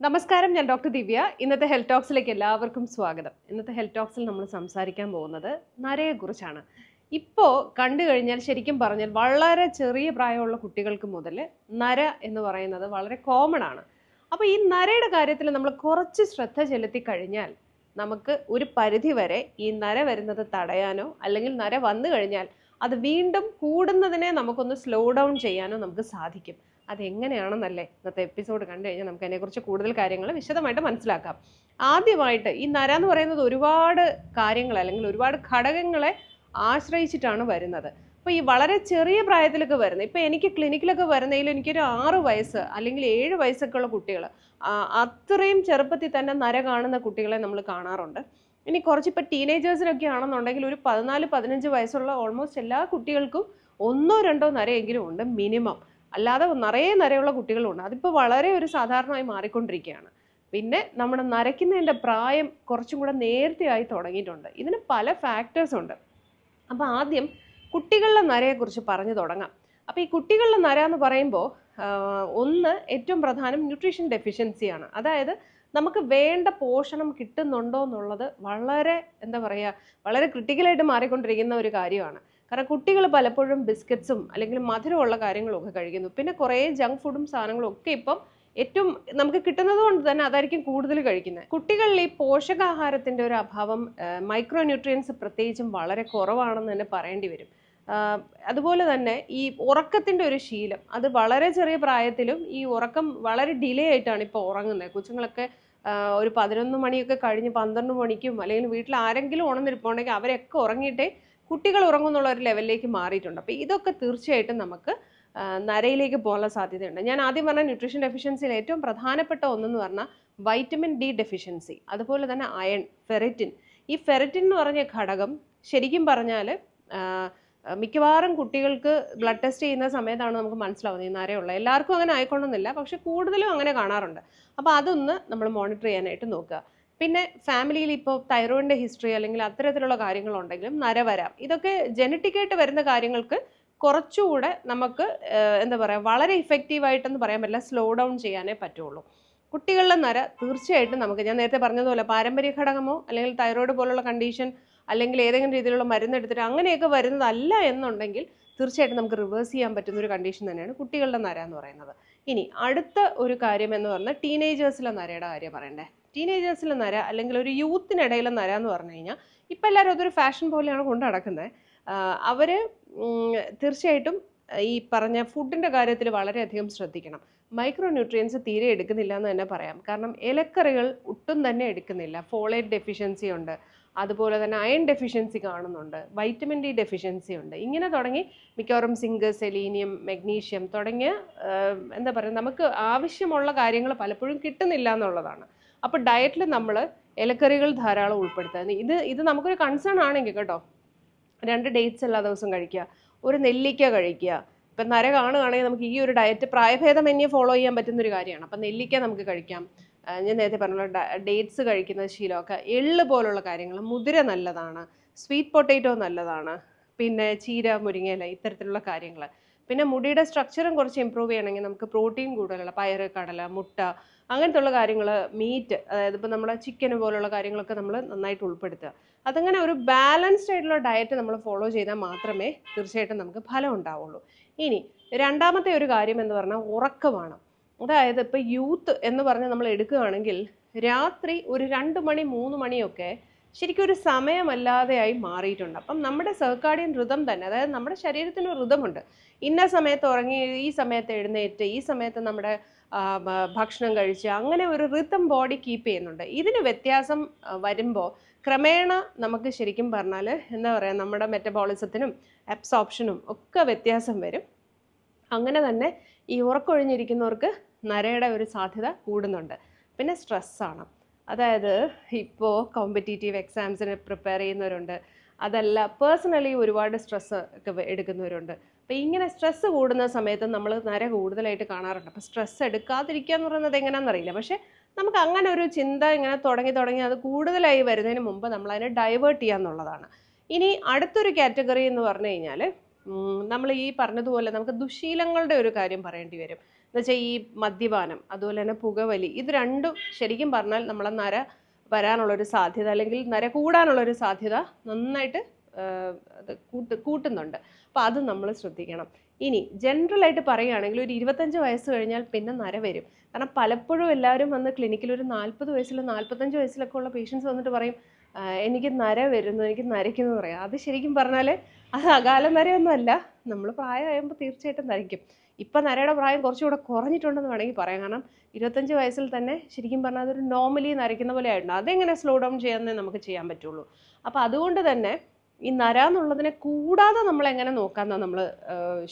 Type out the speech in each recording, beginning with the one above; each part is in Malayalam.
നമസ്കാരം ഞാൻ ഡോക്ടർ ദിവ്യ. ഇന്നത്തെ ഹെൽത്ത് ടോക്സിലേക്ക് എല്ലാവർക്കും സ്വാഗതം. ഇന്നത്തെ ഹെൽത്ത് ടോക്സിൽ നമ്മൾ സംസാരിക്കാൻ പോകുന്നത് നരയെക്കുറിച്ചാണ്. ഇപ്പോൾ കണ്ടു കഴിഞ്ഞാൽ ശരിക്കും പറഞ്ഞാൽ വളരെ ചെറിയ പ്രായമുള്ള കുട്ടികൾക്ക് മുതൽ നര എന്ന് പറയുന്നത് വളരെ കോമൺ ആണ്. അപ്പോൾ ഈ നരയുടെ കാര്യത്തിൽ നമ്മൾ കുറച്ച് ശ്രദ്ധ ചെലുത്തി കഴിഞ്ഞാൽ നമുക്ക് ഒരു പരിധി വരെ ഈ നര വരുന്നത് തടയാനോ അല്ലെങ്കിൽ നര വന്നു കഴിഞ്ഞാൽ അത് വീണ്ടും കൂടുന്നതിനെ നമുക്കൊന്ന് സ്ലോ ഡൗൺ ചെയ്യാനോ നമുക്ക് സാധിക്കും. അതെങ്ങനെയാണെന്നല്ലേ ഇന്നത്തെ എപ്പിസോഡ് കണ്ടു കഴിഞ്ഞാൽ നമുക്ക് അതിനെക്കുറിച്ച് കൂടുതൽ കാര്യങ്ങൾ വിശദമായിട്ട് മനസ്സിലാക്കാം. ആദ്യമായിട്ട് ഈ നര എന്ന് പറയുന്നത് ഒരുപാട് കാര്യങ്ങൾ അല്ലെങ്കിൽ ഒരുപാട് ഘടകങ്ങളെ ആശ്രയിച്ചിട്ടാണ് വരുന്നത്. അപ്പോൾ ഈ വളരെ ചെറിയ പ്രായത്തിലൊക്കെ വരുന്നത് ഇപ്പോൾ എനിക്ക് ക്ലിനിക്കിലൊക്കെ വരുന്നതിൽ എനിക്കൊരു ആറ് വയസ്സ് അല്ലെങ്കിൽ ഏഴ് വയസ്സൊക്കെ ഉള്ള കുട്ടികൾ അത്രയും ചെറുപ്പത്തിൽ തന്നെ നര കാണുന്ന കുട്ടികളെ നമ്മൾ കാണാറുണ്ട്. ഇനി കുറച്ച് ഇപ്പോൾ ടീനേജേഴ്സിനൊക്കെ ആണെന്നുണ്ടെങ്കിൽ ഒരു പതിനാല് പതിനഞ്ച് വയസ്സുള്ള ഓൾമോസ്റ്റ് എല്ലാ കുട്ടികൾക്കും ഒന്നോ രണ്ടോ നരയെങ്കിലും ഉണ്ട് മിനിമം അല്ലാതെ നിറയെ നരയുള്ള കുട്ടികളുണ്ട്. അതിപ്പോൾ വളരെ ഒരു സാധാരണമായി മാറിക്കൊണ്ടിരിക്കുകയാണ്. പിന്നെ നമ്മുടെ നരയ്ക്കുന്നതിന്റെ പ്രായം കുറച്ചും കൂടെ നേരത്തെ ആയി തുടങ്ങിയിട്ടുണ്ട്. ഇതിന് പല ഫാക്ടേഴ്സ് ഉണ്ട്. അപ്പോൾ ആദ്യം കുട്ടികളുടെ നരയെക്കുറിച്ച് പറഞ്ഞു തുടങ്ങാം. അപ്പോൾ ഈ കുട്ടികളുടെ നര എന്ന് പറയുമ്പോൾ ഒന്ന് ഏറ്റവും പ്രധാനം ന്യൂട്രീഷൻ ഡെഫിഷ്യൻസിയാണ് അതായത് നമുക്ക് വേണ്ട പോഷണം കിട്ടുന്നുണ്ടോ എന്നുള്ളത് വളരെ എന്താ പറയുക വളരെ ക്രിട്ടിക്കലായിട്ട് മാറിക്കൊണ്ടിരിക്കുന്ന ഒരു കാര്യമാണ്. കാരണം കുട്ടികൾ പലപ്പോഴും ബിസ്ക്കറ്റ്സും അല്ലെങ്കിൽ മധുരമുള്ള കാര്യങ്ങളൊക്കെ കഴിക്കുന്നു. പിന്നെ കുറേ ജങ്ക് ഫുഡും സാധനങ്ങളും ഒക്കെ ഇപ്പം ഏറ്റവും നമുക്ക് കിട്ടുന്നത് കൊണ്ട് തന്നെ അതായിരിക്കും കൂടുതൽ കഴിക്കുന്നത്. കുട്ടികളിൽ ഈ പോഷകാഹാരത്തിന്റെ ഒരു അഭാവം മൈക്രോ ന്യൂട്രിയൻസ് പ്രത്യേകിച്ചും വളരെ കുറവാണെന്ന് തന്നെ പറയേണ്ടി വരും. അതുപോലെ തന്നെ ഈ ഉറക്കത്തിന്റെ ഒരു ശീലം അത് വളരെ ചെറിയ പ്രായത്തിലും ഈ ഉറക്കം വളരെ ഡിലേ ആയിട്ടാണ് ഇപ്പോൾ ഉറങ്ങുന്നത്. കൊച്ചുങ്ങളൊക്കെ ഒരു പതിനൊന്ന് മണിയൊക്കെ കഴിഞ്ഞ് പന്ത്രണ്ട് മണിക്കും അല്ലെങ്കിൽ വീട്ടിൽ ആരെങ്കിലും ഉണർന്നിരിപ്പുണ്ടെങ്കിൽ അവരൊക്കെ ഉറങ്ങിയിട്ടേ കുട്ടികൾ ഉറങ്ങുന്നുള്ള ഒരു ലെവലിലേക്ക് മാറിയിട്ടുണ്ട്. അപ്പോൾ ഇതൊക്കെ തീർച്ചയായിട്ടും നമുക്ക് നരയിലേക്ക് പോകാനുള്ള സാധ്യതയുണ്ട്. ഞാൻ ആദ്യം പറഞ്ഞ ന്യൂട്രീഷൻ ഡെഫിഷ്യൻസിയിൽ ഏറ്റവും പ്രധാനപ്പെട്ട ഒന്നെന്ന് പറഞ്ഞാൽ വൈറ്റമിൻ ഡി ഡെഫിഷ്യൻസി അതുപോലെ തന്നെ അയൺ ഫെറിറ്റിൻ ഈ ഫെറിറ്റിൻ എന്ന് പറഞ്ഞ ഘടകം ശരിക്കും പറഞ്ഞാൽ മിക്കവാറും കുട്ടികൾക്ക് ബ്ലഡ് ടെസ്റ്റ് ചെയ്യുന്ന സമയത്താണ് നമുക്ക് മനസ്സിലാവുന്നത് ഈ നരയുള്ള എല്ലാവർക്കും അങ്ങനെ ആയിക്കൊള്ളുന്നില്ല പക്ഷെ കൂടുതലും അങ്ങനെ കാണാറുണ്ട്. അപ്പോൾ അതൊന്ന് നമ്മൾ മോണിറ്റർ ചെയ്യാനായിട്ട് നോക്കുക. പിന്നെ ഫാമിലിയിൽ ഇപ്പോൾ തൈറോയിഡിന്റെ ഹിസ്റ്ററി അല്ലെങ്കിൽ അത്തരത്തിലുള്ള കാര്യങ്ങളുണ്ടെങ്കിലും നര വരാം. ഇതൊക്കെ ജനറ്റിക്കായിട്ട് വരുന്ന കാര്യങ്ങൾക്ക് കുറച്ചുകൂടെ നമുക്ക് എന്താ പറയുക വളരെ ഇഫക്റ്റീവായിട്ടെന്ന് പറയാൻ പറ്റില്ല സ്ലോ ഡൗൺ ചെയ്യാനേ പറ്റുള്ളൂ. കുട്ടികളിലെ നര തീർച്ചയായിട്ടും നമുക്ക് ഞാൻ നേരത്തെ പറഞ്ഞതുപോലെ പാരമ്പര്യ ഘടകമോ അല്ലെങ്കിൽ തൈറോയിഡ് പോലുള്ള കണ്ടീഷൻ അല്ലെങ്കിൽ ഏതെങ്കിലും രീതിയിലുള്ള മരുന്ന് എടുത്തിട്ട് അങ്ങനെയൊക്കെ വരുന്നതല്ല എന്നുണ്ടെങ്കിൽ തീർച്ചയായിട്ടും നമുക്ക് റിവേഴ്സ് ചെയ്യാൻ പറ്റുന്ന ഒരു കണ്ടീഷൻ തന്നെയാണ് കുട്ടികളുടെ നര എന്ന് പറയുന്നത്. ഇനി അടുത്ത ഒരു കാര്യം എന്ന് പറഞ്ഞാൽ ടീനേജേഴ്സിലെ നരയുടെ കാര്യം പറയണ്ടേ? ടീനേജേഴ്സിലെ നര അല്ലെങ്കിൽ ഒരു യൂത്തിനിടയിലെ നര എന്ന് പറഞ്ഞു കഴിഞ്ഞാൽ ഇപ്പം എല്ലാവരും അതൊരു ഫാഷൻ പോലെയാണ് കൊണ്ട് നടക്കുന്നത്. അവർ തീർച്ചയായിട്ടും ഈ പറഞ്ഞ ഫുഡിന്റെ കാര്യത്തിൽ വളരെയധികം ശ്രദ്ധിക്കണം. മൈക്രോ ന്യൂട്രിയൻസ് തീരെ എടുക്കുന്നില്ല എന്ന് തന്നെ പറയാം. കാരണം ഇലക്കറികൾ ഒട്ടും തന്നെ എടുക്കുന്നില്ല. ഫോളേറ്റ് ഡെഫിഷ്യൻസി ഉണ്ട്. അതുപോലെ തന്നെ അയൺ ഡെഫിഷ്യൻസി കാണുന്നുണ്ട്. വൈറ്റമിൻ ഡി ഡെഫിഷ്യൻസി ഉണ്ട്. ഇങ്ങനെ തുടങ്ങി മിക്കവാറും സിങ്ക് സെലീനിയം മെഗ്നീഷ്യം തുടങ്ങിയ എന്താ പറയുക നമുക്ക് ആവശ്യമുള്ള കാര്യങ്ങൾ പലപ്പോഴും കിട്ടുന്നില്ല എന്നുള്ളതാണ്. അപ്പോൾ ഡയറ്റിൽ നമ്മൾ ഇലക്കറികൾ ധാരാളം ഉൾപ്പെടുത്തുക. ഇത് ഇത് നമുക്കൊരു കൺസേൺ ആണെങ്കിൽ കേട്ടോ രണ്ട് ഡേറ്റ്സ് എല്ലാ ദിവസവും കഴിക്കുക ഒരു നെല്ലിക്ക കഴിക്കുക. ഇപ്പം നര കാണുകയാണെങ്കിൽ നമുക്ക് ഈ ഒരു ഡയറ്റ് പ്രായഭേദം പ്രായഭേദമന്യേ ഫോളോ ചെയ്യാൻ പറ്റുന്ന ഒരു കാര്യമാണ്. അപ്പം നെല്ലിക്ക നമുക്ക് കഴിക്കാം. ഞാൻ നേരത്തെ പറഞ്ഞ ഡേറ്റ്സ് കഴിക്കുന്ന ശീലമൊക്കെ എള്ള് പോലുള്ള കാര്യങ്ങൾ മുതിര നല്ലതാണ് സ്വീറ്റ് പൊട്ടേറ്റോ നല്ലതാണ് പിന്നെ ചീര മുരിങ്ങയില ഇത്തരത്തിലുള്ള കാര്യങ്ങൾ. പിന്നെ മുടിയുടെ സ്ട്രക്ചറും കുറച്ച് ഇമ്പ്രൂവ് ചെയ്യണമെങ്കിൽ നമുക്ക് പ്രോട്ടീൻ കൂടുതലുള്ള പയറ് കടല മുട്ട അങ്ങനത്തുള്ള കാര്യങ്ങൾ മീറ്റ് അതായത് ഇപ്പോൾ നമ്മുടെ ചിക്കൻ പോലുള്ള കാര്യങ്ങളൊക്കെ നമ്മൾ നന്നായിട്ട് ഉൾപ്പെടുത്തുക. അതങ്ങനെ ഒരു ബാലൻസ്ഡ് ആയിട്ടുള്ള ഡയറ്റ് നമ്മൾ ഫോളോ ചെയ്താൽ മാത്രമേ തീർച്ചയായിട്ടും നമുക്ക് ഫലം ഉണ്ടാവുള്ളൂ. ഇനി രണ്ടാമത്തെ ഒരു കാര്യം എന്ന് പറഞ്ഞാൽ ഉറക്കമാണ്. അതായത് ഇപ്പോൾ യൂത്ത് എന്ന് പറഞ്ഞ് നമ്മൾ എടുക്കുകയാണെങ്കിൽ രാത്രി ഒരു രണ്ട് മണി മൂന്ന് മണിയൊക്കെ ശരിക്കും ഒരു സമയമല്ലാതെയായി മാറിയിട്ടുണ്ട്. അപ്പം നമ്മുടെ സർക്കാഡിയൻ ഋതം തന്നെ അതായത് നമ്മുടെ ശരീരത്തിന് ഋതമുണ്ട്. ഇന്ന സമയത്ത് ഉറങ്ങി ഈ സമയത്ത് എഴുന്നേറ്റ് ഈ സമയത്ത് നമ്മുടെ ഭക്ഷണം കഴിച്ച് അങ്ങനെ ഒരു ഋതം ബോഡി കീപ്പ് ചെയ്യുന്നുണ്ട്. ഇതിന് വ്യത്യാസം വരുമ്പോൾ ക്രമേണ നമുക്ക് ശരിക്കും പറഞ്ഞാൽ എന്താ പറയുക നമ്മുടെ മെറ്റബോളിസത്തിനും അബ്സോപ്ഷനും ഒക്കെ വ്യത്യാസം വരും. അങ്ങനെ തന്നെ ഈ ഉറക്കൊഴിഞ്ഞിരിക്കുന്നവർക്ക് നരയുടെ ഒരു സാധ്യത കൂടുന്നുണ്ട്. പിന്നെ സ്ട്രെസ്സാണ് അതായത് ഇപ്പോൾ കോമ്പറ്റീറ്റീവ് എക്സാംസിന് പ്രിപ്പയർ ചെയ്യുന്നവരുണ്ട്. അതല്ല പേഴ്സണലി ഒരുപാട് സ്ട്രെസ് ഒക്കെ എടുക്കുന്നവരുണ്ട്. അപ്പോൾ ഇങ്ങനെ സ്ട്രെസ്സ് കൂടുന്ന സമയത്ത് നമ്മൾ നര കൂടുതലായിട്ട് കാണാറുണ്ട്. അപ്പോൾ സ്ട്രെസ് എടുക്കാതിരിക്കുക എന്ന് പറയുന്നത് എങ്ങനെയാണെന്ന് അറിയില്ല. പക്ഷേ നമുക്ക് അങ്ങനെ ഒരു ചിന്ത ഇങ്ങനെ തുടങ്ങി തുടങ്ങി അത് കൂടുതലായി വരുന്നതിന് മുമ്പ് നമ്മൾ അതിനെ ഡൈവേർട്ട് ചെയ്യുക എന്നുള്ളതാണ്. ഇനി അടുത്തൊരു കാറ്റഗറി എന്ന് പറഞ്ഞു കഴിഞ്ഞാൽ നമ്മൾ ഈ പറഞ്ഞതുപോലെ നമുക്ക് ദുശീലങ്ങളുടെ ഒരു കാര്യം പറയേണ്ടി വരും. എന്നുവെച്ചാൽ ഈ മദ്യപാനം അതുപോലെ തന്നെ പുകവലി ഇത് രണ്ടും ശരിക്കും പറഞ്ഞാൽ നമ്മളെ നര വരാനുള്ളൊരു സാധ്യത അല്ലെങ്കിൽ നര കൂടാനുള്ളൊരു സാധ്യത നന്നായിട്ട് കൂട്ട് കൂട്ടുന്നുണ്ട്. അപ്പോൾ അത് നമ്മൾ ശ്രദ്ധിക്കണം. ഇനി ജനറലായിട്ട് പറയുകയാണെങ്കിൽ ഒരു ഇരുപത്തഞ്ച് വയസ്സ് കഴിഞ്ഞാൽ പിന്നെ നര വരും. കാരണം പലപ്പോഴും എല്ലാവരും വന്ന് ക്ലിനിക്കിൽ ഒരു നാൽപ്പത് വയസ്സിൽ നാൽപ്പത്തഞ്ച് വയസ്സിലൊക്കെ ഉള്ള പേഷ്യൻസ് വന്നിട്ട് പറയും എനിക്ക് നര വരുന്നു എനിക്ക് നരയ്ക്കുന്നു പറയാം. അത് ശരിക്കും പറഞ്ഞാൽ അത് അകാലം അല്ല. നമ്മൾ പ്രായമാകുമ്പോൾ തീർച്ചയായിട്ടും നരയ്ക്കും. ഇപ്പം നരയുടെ പ്രായം കുറച്ചുകൂടെ കുറഞ്ഞിട്ടുണ്ടെന്ന് വേണമെങ്കിൽ പറയാം. കാരണം ഇരുപത്തഞ്ച് വയസ്സിൽ തന്നെ ശരിക്കും പറഞ്ഞാൽ അതൊരു നോർമലി നരയ്ക്കുന്ന പോലെ ആയിട്ടുണ്ട്. അതെങ്ങനെ സ്ലോ ഡൗൺ ചെയ്യാമെന്നേ നമുക്ക് ചെയ്യാൻ പറ്റുള്ളൂ. അപ്പോൾ അതുകൊണ്ട് തന്നെ ഈ നര എന്നുള്ളതിനെ കൂടാതെ നമ്മൾ എങ്ങനെ നോക്കാമെന്നാണ് നമ്മൾ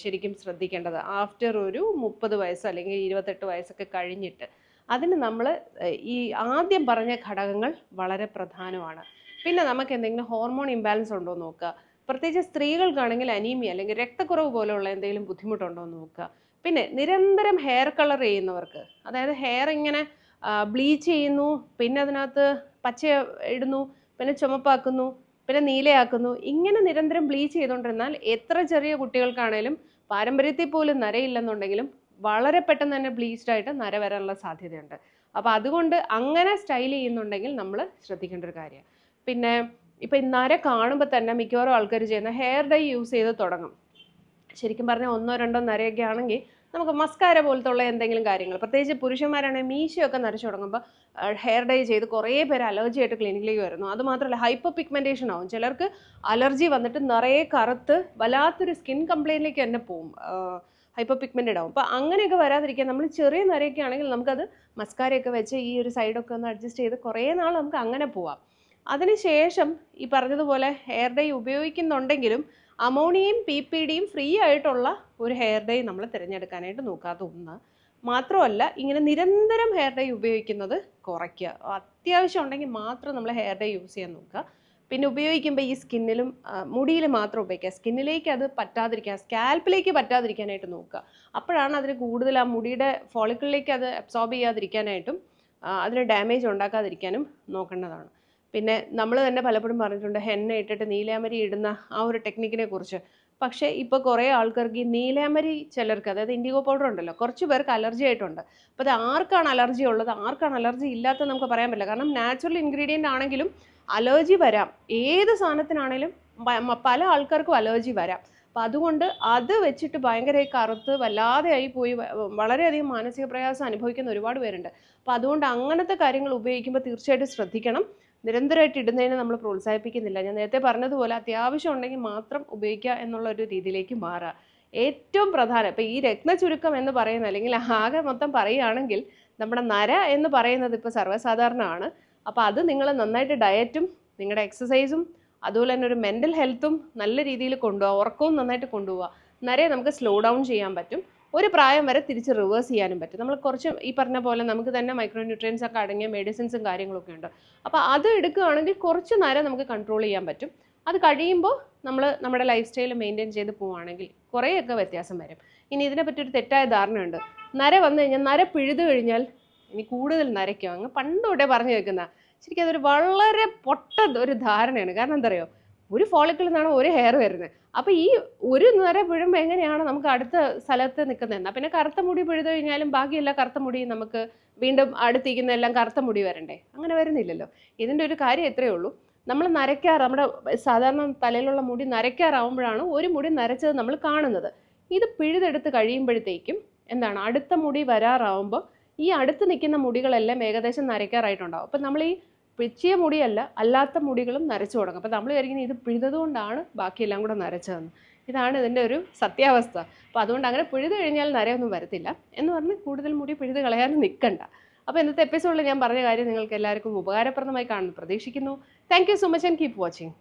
ശരിക്കും ശ്രദ്ധിക്കേണ്ടത്. ആഫ്റ്റർ ഒരു മുപ്പത് വയസ്സ് അല്ലെങ്കിൽ ഇരുപത്തെട്ട് വയസ്സൊക്കെ കഴിഞ്ഞിട്ട് അതിന് നമ്മൾ ഈ ആദ്യം പറഞ്ഞ ഘടകങ്ങൾ വളരെ പ്രധാനമാണ്. പിന്നെ നമുക്ക് എന്തെങ്കിലും ഹോർമോൺ ഇംബാലൻസ് ഉണ്ടോ നോക്കുക. പ്രത്യേകിച്ച് സ്ത്രീകൾക്കാണെങ്കിൽ അനീമിയ അല്ലെങ്കിൽ രക്തക്കുറവ് പോലെയുള്ള എന്തെങ്കിലും ബുദ്ധിമുട്ടുണ്ടോ എന്ന് നോക്കുക. പിന്നെ നിരന്തരം ഹെയർ കളർ ചെയ്യുന്നവർക്ക് അതായത് ഹെയർ ഇങ്ങനെ ബ്ലീച്ച് ചെയ്യുന്നു പിന്നെ അതിനകത്ത് പച്ച ഇടുന്നു പിന്നെ ചുമപ്പാക്കുന്നു പിന്നെ നീലയാക്കുന്നു ഇങ്ങനെ നിരന്തരം ബ്ലീച്ച് ചെയ്തുകൊണ്ടിരുന്നാൽ എത്ര ചെറിയ കുട്ടികൾക്കാണേലും പാരമ്പര്യത്തിൽ പോലും നരയില്ലെന്നുണ്ടെങ്കിലും വളരെ പെട്ടെന്ന് തന്നെ ബ്ലീച്ച്ഡ് ആയിട്ട് നര വരാനുള്ള സാധ്യതയുണ്ട്. അപ്പോൾ അതുകൊണ്ട് അങ്ങനെ സ്റ്റൈൽ ചെയ്യുന്നുണ്ടെങ്കിൽ നമ്മൾ ശ്രദ്ധിക്കേണ്ട ഒരു കാര്യമാണ്. പിന്നെ ഇപ്പം നര കാണുമ്പോൾ തന്നെ മിക്കവാറും ആൾക്കാർ ചെയ്യുന്ന ഹെയർ ഡൈ യൂസ് ചെയ്ത് തുടങ്ങും. ശരിക്കും പറഞ്ഞാൽ ഒന്നോ രണ്ടോ നരയൊക്കെ ആണെങ്കിൽ നമുക്ക് മസ്കാര പോലത്തെ ഉള്ള എന്തെങ്കിലും കാര്യങ്ങൾ. പ്രത്യേകിച്ച് പുരുഷന്മാരാണെങ്കിൽ മീശയൊക്കെ നരച്ചു തുടങ്ങുമ്പോൾ ഹെയർ ഡൈ ചെയ്ത് കുറേ പേര് അലർജി ആയിട്ട് ക്ലിനിക്കിലേക്ക് വരുന്നു. അതുമാത്രമല്ല ഹൈപ്പർ പിഗ്മെന്റേഷൻ ആവും. ചിലർക്ക് അലർജി വന്നിട്ട് നിറയെ കറുത്ത് വല്ലാത്തൊരു സ്കിൻ കംപ്ലയിന്റിലേക്ക് തന്നെ പോവും. ഹൈപ്പർ പിഗ്മെന്റഡ് ആവും. അപ്പോൾ അങ്ങനെയൊക്കെ വരാതിരിക്കാൻ നമ്മൾ ചെറിയ നരയൊക്കെ ആണെങ്കിൽ നമുക്കത് മസ്കാരയൊക്കെ വെച്ച് ഈ ഒരു സൈഡൊക്കെ ഒന്ന് അഡ്ജസ്റ്റ് ചെയ്ത് കുറേ നാൾ നമുക്ക് അങ്ങനെ പോവാം. അതിനുശേഷം ഈ പറഞ്ഞതുപോലെ ഹെയർ ഡൈ ഉപയോഗിക്കുന്നുണ്ടെങ്കിലും അമോണിയയും പി പി ഡിയും ഫ്രീ ആയിട്ടുള്ള ഒരു ഹെയർ ഡൈ നമ്മൾ തിരഞ്ഞെടുക്കാനായിട്ട് നോക്കാത്ത ഒന്ന്. മാത്രമല്ല ഇങ്ങനെ നിരന്തരം ഹെയർ ഡൈ ഉപയോഗിക്കുന്നത് കുറയ്ക്കുക. അത്യാവശ്യം ഉണ്ടെങ്കിൽ മാത്രം നമ്മൾ ഹെയർ ഡൈ യൂസ് ചെയ്യാൻ നോക്കുക. പിന്നെ ഉപയോഗിക്കുമ്പോൾ ഈ സ്കിന്നിലും മുടിയിൽ മാത്രം ഉപയോഗിക്കുക. സ്കിന്നിലേക്ക് അത് പറ്റാതിരിക്കാൻ സ്കാൽപ്പിലേക്ക് പറ്റാതിരിക്കാനായിട്ട് നോക്കുക. അപ്പോഴാണ് അതിന് കൂടുതൽ ആ മുടിയുടെ ഫോളിക്കിളിലേക്ക് അത് അബ്സോർബ് ചെയ്യാതിരിക്കാനായിട്ടും അതിന് ഡാമേജ് ഉണ്ടാക്കാതിരിക്കാനും നോക്കേണ്ടതാണ്. പിന്നെ നമ്മൾ തന്നെ പലപ്പോഴും പറഞ്ഞിട്ടുണ്ട് ഹെന്ന ഇട്ടിട്ട് നീലാമരി ഇടുന്ന ആ ഒരു ടെക്നിക്കിനെ കുറിച്ച്. പക്ഷേ ഇപ്പോൾ കുറേ ആൾക്കാർക്ക് ഈ നീലാമരി ചിലർക്ക് അതായത് ഇൻഡിഗോ പൗഡർ ഉണ്ടല്ലോ കുറച്ച് പേർക്ക് അലർജി ആയിട്ടുണ്ട്. അപ്പോൾ അത് ആർക്കാണ് അലർജി ഉള്ളത്? ആർക്കാണ് അലർജി ഇല്ലാത്തത് നമുക്ക് പറയാൻ പറ്റില്ല. കാരണം നാച്ചുറൽ ഇൻഗ്രീഡിയന്റ് ആണെങ്കിലും അലർജി വരാം. ഏത് സാധനത്തിനാണേലും പ- പല ആൾക്കാർക്കും അലർജി വരാം. അപ്പം അതുകൊണ്ട് അത് വെച്ചിട്ട് ഭയങ്കര കറുത്ത് വല്ലാതെ ആയി പോയി വളരെയധികം മാനസിക പ്രയാസം അനുഭവിക്കുന്ന ഒരുപാട് പേരുണ്ട്. അപ്പം അതുകൊണ്ട് അങ്ങനത്തെ കാര്യങ്ങൾ ഉപയോഗിക്കുമ്പോൾ തീർച്ചയായിട്ടും ശ്രദ്ധിക്കണം. നിരന്തരമായിട്ട് ഇടുന്നതിനെ നമ്മൾ പ്രോത്സാഹിപ്പിക്കുന്നില്ല. ഞാൻ നേരത്തെ പറഞ്ഞതുപോലെ അത്യാവശ്യം ഉണ്ടെങ്കിൽ മാത്രം ഉപയോഗിക്കുക എന്നുള്ള ഒരു രീതിയിലേക്ക് മാറുക ഏറ്റവും പ്രധാനം ഇപ്പം ഈ രത്ന ചുരുക്കം എന്ന് പറയുന്ന അല്ലെങ്കിൽ ആകെ മൊത്തം പറയുകയാണെങ്കിൽ നമ്മുടെ നര എന്ന് പറയുന്നത് ഇപ്പോൾ സർവസാധാരണമാണ്. അപ്പോൾ അത് നിങ്ങൾ നന്നായിട്ട് ഡയറ്റും നിങ്ങളുടെ എക്സസൈസും അതുപോലെ തന്നെ ഒരു മെന്റൽ ഹെൽത്തും നല്ല രീതിയിൽ കൊണ്ടുപോകുക ഉറക്കവും നന്നായിട്ട് കൊണ്ടുപോകുക നരയെ നമുക്ക് സ്ലോ ഡൗൺ ചെയ്യാൻ പറ്റും. ഒരു പ്രായം വരെ തിരിച്ച് റിവേഴ്സ് ചെയ്യാനും പറ്റും. നമ്മൾ കുറച്ച് ഈ പറഞ്ഞ പോലെ നമുക്ക് തന്നെ മൈക്രോ ന്യൂട്രിയൻസ് ഒക്കെ അടങ്ങിയ മെഡിസിൻസും കാര്യങ്ങളൊക്കെ ഉണ്ട്. അപ്പോൾ അത് എടുക്കുകയാണെങ്കിൽ കുറച്ച് നേരം നമുക്ക് കൺട്രോൾ ചെയ്യാൻ പറ്റും. അത് കഴിയുമ്പോൾ നമ്മൾ നമ്മുടെ ലൈഫ് സ്റ്റൈൽ മെയിന്റെയിൻ ചെയ്ത് പോവുകയാണെങ്കിൽ കുറേയൊക്കെ വ്യത്യാസം വരും. ഇനി ഇതിനെപ്പറ്റി ഒരു തെറ്റായ ധാരണയുണ്ട്. നര വന്നു കഴിഞ്ഞാൽ നര പിഴുതു കഴിഞ്ഞാൽ ഇനി കൂടുതൽ നരയ്ക്കും. അങ്ങ് പണ്ട് തൊട്ടേ പറഞ്ഞു വെക്കുന്ന ശരിക്കും അതൊരു വളരെ പൊട്ട ഒരു ധാരണയാണ്. കാരണം എന്താ പറയുക ഒരു ഫോളിക്കിൾ നിന്നാണ് ഒരു ഹെയർ വരുന്നത്. അപ്പോൾ ഈ ഒരു നിറ പിഴുമ്പോൾ എങ്ങനെയാണ് നമുക്ക് അടുത്ത സ്ഥലത്ത് നിൽക്കുന്നത്? പിന്നെ കറുത്ത മുടി പിഴുതു കഴിഞ്ഞാലും ബാക്കിയെല്ലാം കറുത്ത മുടി നമുക്ക് വീണ്ടും അടുത്തിരിക്കുന്ന എല്ലാം കറുത്ത മുടി വരണ്ടേ? അങ്ങനെ വരുന്നില്ലല്ലോ. ഇതിന്റെ ഒരു കാര്യം എത്രയേ ഉള്ളൂ. നമ്മൾ നരയ്ക്കാറ് നമ്മുടെ സാധാരണ തലയിലുള്ള മുടി നരയ്ക്കാറാവുമ്പോഴാണ് ഒരു മുടി നരച്ചത് നമ്മൾ കാണുന്നത്. ഇത് പിഴുതെടുത്ത് കഴിയുമ്പോഴത്തേക്കും എന്താണ്? അടുത്ത മുടി വരാറാവുമ്പോൾ ഈ അടുത്ത് നിൽക്കുന്ന മുടികളെല്ലാം ഏകദേശം നരയ്ക്കാറായിട്ടുണ്ടാവും. അപ്പം നമ്മൾ ഈ പിച്ചിയ മുടിയല്ല അല്ലാത്ത മുടികളും നരച്ചു തുടങ്ങും. അപ്പോൾ നമ്മൾ വിചാരിക്കുന്നത് ഇത് പിഴുതുകൊണ്ടാണ് ബാക്കിയെല്ലാം കൂടെ നരച്ചതെന്ന്. ഇതാണ് ഇതിന്റെ ഒരു സത്യാവസ്ഥ. അപ്പോൾ അതുകൊണ്ട് അങ്ങനെ പിഴുത് കഴിഞ്ഞാൽ നരയൊന്നും വരത്തില്ല എന്ന് പറഞ്ഞ് കൂടുതൽ മുടി പിഴുത് കളയാനും നിൽക്കണ്ട അപ്പോൾ ഇന്നത്തെ എപ്പിസോഡിൽ ഞാൻ പറഞ്ഞ കാര്യം നിങ്ങൾക്ക് എല്ലാവർക്കും ഉപകാരപ്രദമായി കാണുന്നു പ്രതീക്ഷിക്കുന്നു. Thank so much and keep watching